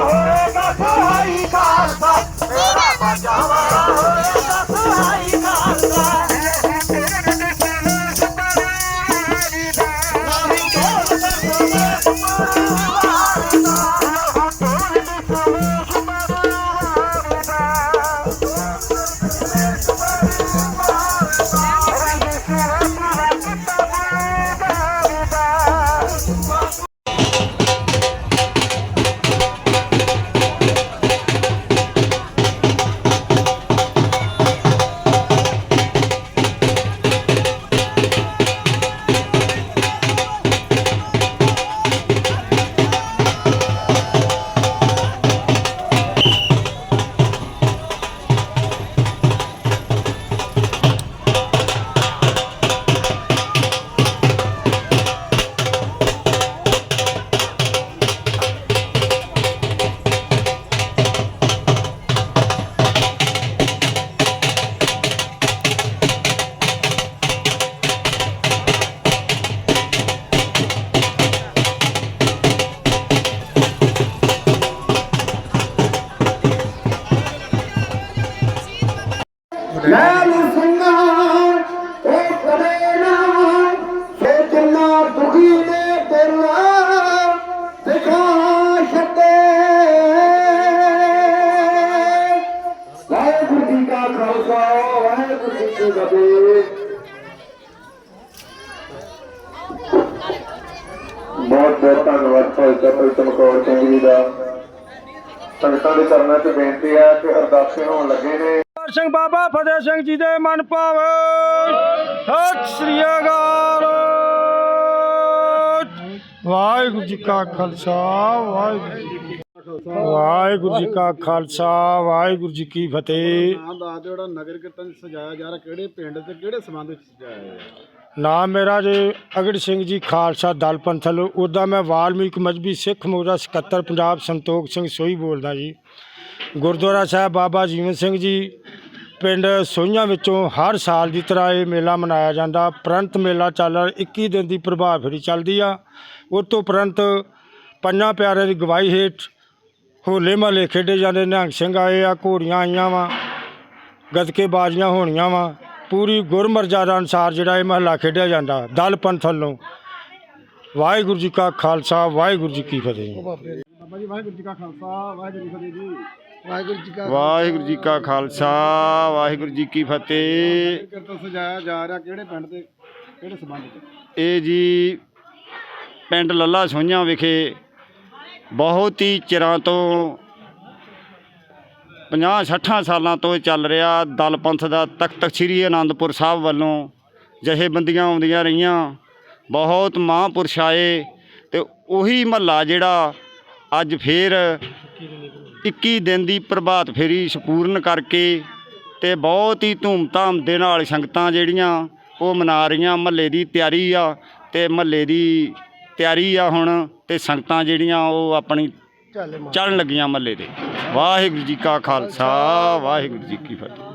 होएगा सहाई का साथ मेरा बचावा होएगा सहाई ਵਾਹਿਗੁਰੂ ਜੀ ਬਹੁਤ ਬਹੁਤ ਧੰਨਵਾਦ ਭਾਈ ਸਾਹਿਬ ਚਮਕੌਰ ਸਿੰਘ ਜੀ ਦਾ। ਸੰਗਤਾਂ ਦੇ ਚਰਨਾਂ 'ਚ ਬੇਨਤੀ ਹੈ ਕਿ ਅਰਦਾਸੇ ਹੋਣ ਲੱਗੇ ਨੇ। ਸਿੰਘ ਬਾਬਾ ਫਤਿਹ ਸਿੰਘ ਜੀ ਦੇ ਮਨ ਭਾਵ। ਸਤਿ ਸ੍ਰੀ ਅਕਾਲ। ਵਾਹਿਗੁਰੂ ਜੀ ਕਾ ਖਾਲਸਾ, ਵਾਹਿਗੁਰੂ ਜੀ ਵਾਹਿਗੁਰੂ ਜੀ ਕਾ ਖਾਲਸਾ ਵਾਹਿਗੁਰੂ ਜੀ ਕੀ ਫਤਿਹ। ਨਾਮ ਦਿਓ ਜਿਹੜਾ ਨਗਰ ਕੀਰਤਨ ਸਜਾਇਆ ਜਾ ਰਿਹਾ ਕਿਹੜੇ ਪਿੰਡ ਤੇ ਕਿਹੜੇ ਸੰਬੰਧ ਵਿੱਚ ਸਜਾਇਆ ਜਾ ਰਿਹਾ? ਨਾਮ ਮੇਰਾ ਜੀ ਅਗੜ ਸਿੰਘ ਜੀ ਖਾਲਸਾ ਦਲ ਪੰਥਲ ਉਹਦਾ ਮੈਂ ਵਾਲਮੀਕ ਮਜਬੀ ਸਿੱਖ ਮੋਰਾ ਸਕੱਤਰ ਪੰਜਾਬ ਸੰਤੋਖ ਸਿੰਘ ਸੋਈ ਬੋਲਦਾ ਜੀ। ਗੁਰਦੁਆਰਾ ਸਾਹਿਬ ਬਾਬਾ ਜੀਵਨ ਸਿੰਘ ਜੀ ਪਿੰਡ ਸੋਈਆਂ ਵਿੱਚੋਂ ਹਰ ਸਾਲ ਦੀ ਤਰ੍ਹਾਂ ਇਹ ਮੇਲਾ ਮਨਾਇਆ ਜਾਂਦਾ। ਪ੍ਰੰਤ ਮੇਲਾ ਚੱਲ ਰਿਹਾ 21 ਦਿਨ ਦੀ ਪ੍ਰਭਾਵ ਫੇਰੀ ਚੱਲਦੀ ਆ। ਉਸ ਤੋਂ ਪ੍ਰੰਤ ਪੰਜਾਂ ਪਿਆਰਿਆਂ ਦੀ ਗਵਾਹੀ ਹੇਠ ਹੋਲੇ ਮਹੱਲੇ ਖੇਡੇ ਜਾਂਦੇ ਨਿਹੰਗ ਸਿੰਘ ਆਏ ਆ, ਘੋੜੀਆਂ ਆਈਆਂ ਵਾ, ਗੱਤਕੇ ਬਾਜ਼ੀਆਂ ਹੋਣੀਆਂ ਵਾ। ਪੂਰੀ ਗੁਰਮਰਜ਼ਾਦਾ ਅਨੁਸਾਰ ਜਿਹੜਾ ਇਹ ਮਹੱਲਾ ਖੇਡਿਆ ਜਾਂਦਾ, ਦਲ ਪੰਥ ਵੱਲੋਂ। ਵਾਹਿਗੁਰੂ ਜੀ ਕਾ ਖਾਲਸਾ, ਵਾਹਿਗੁਰੂ ਜੀ ਕੀ ਫਤਿਹ। ਬਾਬਾ ਜੀ ਵਾਹਿਗੁਰੂ ਜੀ ਕਾ ਖਾਲਸਾ, ਵਾਹਿਗੁਰੂ ਜੀ ਫਤਿਹ ਜੀ ਵਾਹਿਗੁਰੂ ਜੀ ਕਾ ਵਾਹਿਗੁਰੂ ਜੀ ਕਾ ਖਾਲਸਾ ਵਾਹਿਗੁਰੂ ਜੀ ਕੀ ਫਤਿਹ। ਨਗਰ ਸਜਾਇਆ ਜਾ ਰਿਹਾ ਕਿਹੜੇ ਪਿੰਡ ਤੇ ਕਿਹੜੇ ਸੰਬੰਧ ਵਿੱਚ ਇਹ ਜੀ ਪਿੰਡ ਲੱਲਾ ਸੋਈਆਂ ਵਿਖੇ ਬਹੁਤ ਹੀ ਚਿਰਾਂ ਤੋਂ 50 60 ਸਾਲਾਂ ਤੋਂ ਇਹ ਚੱਲ ਰਿਹਾ ਦਲ ਪੰਥ ਦਾ ਤਖਤ ਸ੍ਰੀ ਅਨੰਦਪੁਰ ਸਾਹਿਬ ਵੱਲੋਂ ਜਥੇਬੰਦੀਆਂ ਆਉਂਦੀਆਂ ਰਹੀਆਂ, ਬਹੁਤ ਮਹਾਂਪੁਰਸ਼ ਆਏ ਤੇ ਉਹੀ ਮਹੱਲਾ ਜਿਹੜਾ ਅੱਜ ਫੇਰ 21 ਦਿਨ ਦੀ ਪ੍ਰਭਾਤ ਫੇਰੀ ਸੰਪੂਰਨ ਕਰਕੇ ਤੇ ਬਹੁਤ ਹੀ ਧੂਮਧਾਮ ਦੇ ਨਾਲ ਸੰਗਤਾਂ ਜਿਹੜੀਆਂ ਉਹ ਮਨਾ ਰਹੀਆਂ, ਮਹੱਲੇ ਦੀ ਤਿਆਰੀ ਆ ਤੇ ਮਹੱਲੇ ਦੀ ਤਿਆਰੀ ਆ ਹੁਣ ਤੇ ਸੰਗਤਾਂ ਜਿਹੜੀਆਂ ਉਹ ਆਪਣੀ ਚੜਨ ਲੱਗੀਆਂ ਮਹੱਲੇ ਦੇ। ਵਾਹਿਗੁਰੂ ਜੀ ਕਾ ਖਾਲਸਾ ਵਾਹਿਗੁਰੂ ਜੀ ਕੀ ਫਤਿਹ।